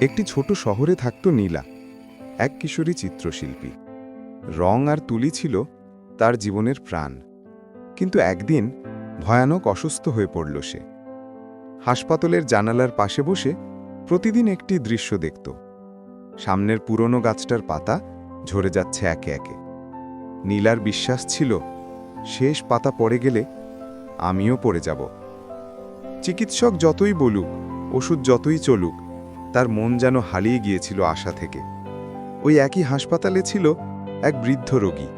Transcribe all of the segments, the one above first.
একটি ছোট শহরে থাকত নীলা, এক কিশোরী চিত্রশিল্পী। রং আর তুলি ছিল তার জীবনের প্রাণ। কিন্তু একদিন ভয়ানক অসুস্থ হয়ে পড়ল সে। হাসপাতালের জানালার পাশে বসে প্রতিদিন একটি দৃশ্য দেখত। সামনের পুরনো গাছটার পাতা ঝরে যাচ্ছে একে একে। নীলার বিশ্বাস ছিল, শেষ পাতা পড়ে গেলে আমিও পড়ে যাব। চিকিৎসক যতই বলুক, ওষুধ যতই চলুক তার মন যেন হারিয়ে গিয়েছিল আশা থেকে। ওই একই হাসপাতালে ছিল এক বৃদ্ধ রোগী,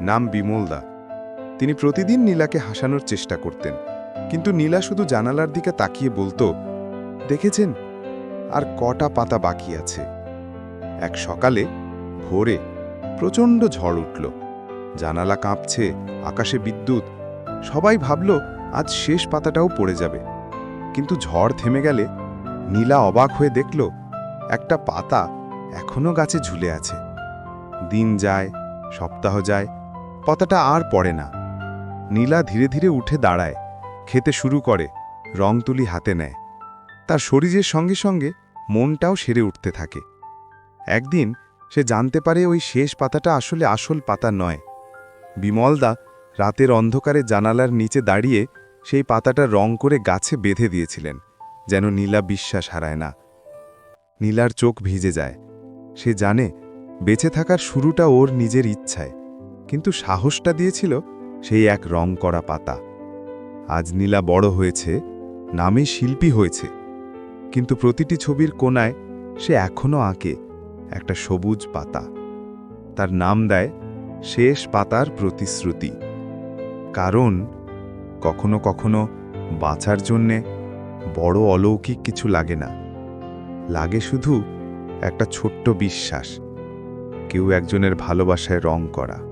নাম বিমলদা। তিনি প্রতিদিন নীলাকে হাসানোর চেষ্টা করতেন, কিন্তু নীলা শুধু জানালার দিকে তাকিয়ে বলতো, দেখেছেন? আর কটা পাতা বাকি আছে। এক সকালে ভোরে প্রচণ্ড ঝড় উঠল। জানালা কাঁপছে, আকাশে বিদ্যুৎ। সবাই ভাবল, আজ শেষ পাতাটাও পড়ে যাবে। কিন্তু ঝড় থেমে গেলে নীলা অবাক হয়ে দেখল, একটা পাতা এখনও গাছে ঝুলে আছে। দিন যায়, সপ্তাহ যায়, পাতাটা আর পড়ে না। নীলা ধীরে ধীরে উঠে দাঁড়ায়, খেতে শুরু করে, রং তুলি হাতে নেয়। তার শরীরের সঙ্গে সঙ্গে মনটাও সেরে উঠতে থাকে। একদিন সে জানতে পারে ওই শেষ পাতাটা আসলে আসল পাতা নয়। বিমলদা রাতের অন্ধকারে জানালার নিচে দাঁড়িয়ে সেই পাতাটা রং করে গাছে বেঁধে দিয়েছিলেন। যেন নীলা বিশ্বাস হারায় না। নীলার চোখ ভিজে যায়। সে জানে, বেঁচে থাকার শুরুটা ওর নিজের ইচ্ছায়। কিন্তু সাহসটা দিয়েছিল সেই এক রং করা পাতা। আজ নীলা বড় হয়েছে, নামে শিল্পী হয়েছে। কিন্তু প্রতিটি ছবির কোনায় সে এখনও আঁকে একটা সবুজ পাতা। তার নাম দেয় শেষ পাতার প্রতিশ্রুতি। কারণ কখনো কখনো বাঁচার জন্যে বড় অলৌকিক কিছু লাগে না। লাগে শুধু একটা ছোট্ট বিশ্বাস। কেউ একজনের ভালোবাসায় রং করা।